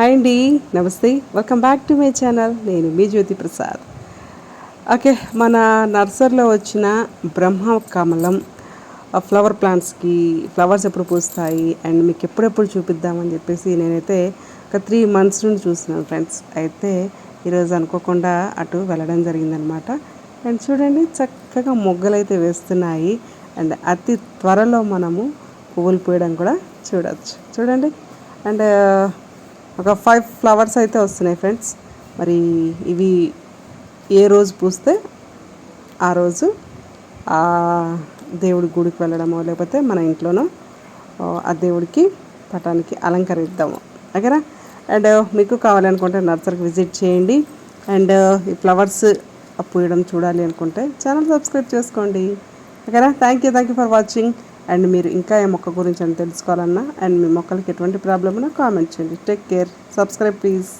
Hi అండి నమస్తే welcome back to my channel నేను మీ జ్యోతి ప్రసాద్. ఓకే మన నర్సరీలో వచ్చిన బ్రహ్మ కమలం ఆ ఫ్లవర్ ప్లాంట్స్కి ఫ్లవర్స్ ఎప్పుడు పూస్తాయి అండ్ మీకు ఎప్పుడెప్పుడు చూపిద్దామని చెప్పేసి నేనైతే ఒక త్రీ మంత్స్ నుండి చూస్తున్నాను ఫ్రెండ్స్ అయితే ఈరోజు అనుకోకుండా అటు వెళ్ళడం జరిగిందనమాట. అండ్ చూడండి చక్కగా మొగ్గలు అయితే వేస్తున్నాయి అండ్ అతి త్వరలో మనము పువ్వులు పూయడం కూడా చూడవచ్చు చూడండి. అండ్ ఒక ఫైవ్ ఫ్లవర్స్ అయితే వస్తున్నాయి ఫ్రెండ్స్ మరి ఇవి ఏ రోజు పూస్తే ఆ రోజు ఆ దేవుడి గుడికి వెళ్ళడమో లేకపోతే మన ఇంట్లోనో ఆ దేవుడికి పటానికి అలంకరిద్దాము. ఓకేనా? అండ్ మీకు కావాలనుకుంటే నర్సరీకి విజిట్ చేయండి. అండ్ ఈ ఫ్లవర్స్ పూయడం చూడాలి అనుకుంటే ఛానల్ సబ్స్క్రైబ్ చేసుకోండి. ఓకేనా? Thank you thank you for watching and మీరు ఇంకా ఏ మొక్క గురించి అని తెలుసుకోవాలన్నా అండ్ మీ మొక్కలకి ఎటువంటి ప్రాబ్లమ్ ఉన్నా కామెంట్ చేయండి. Take care subscribe please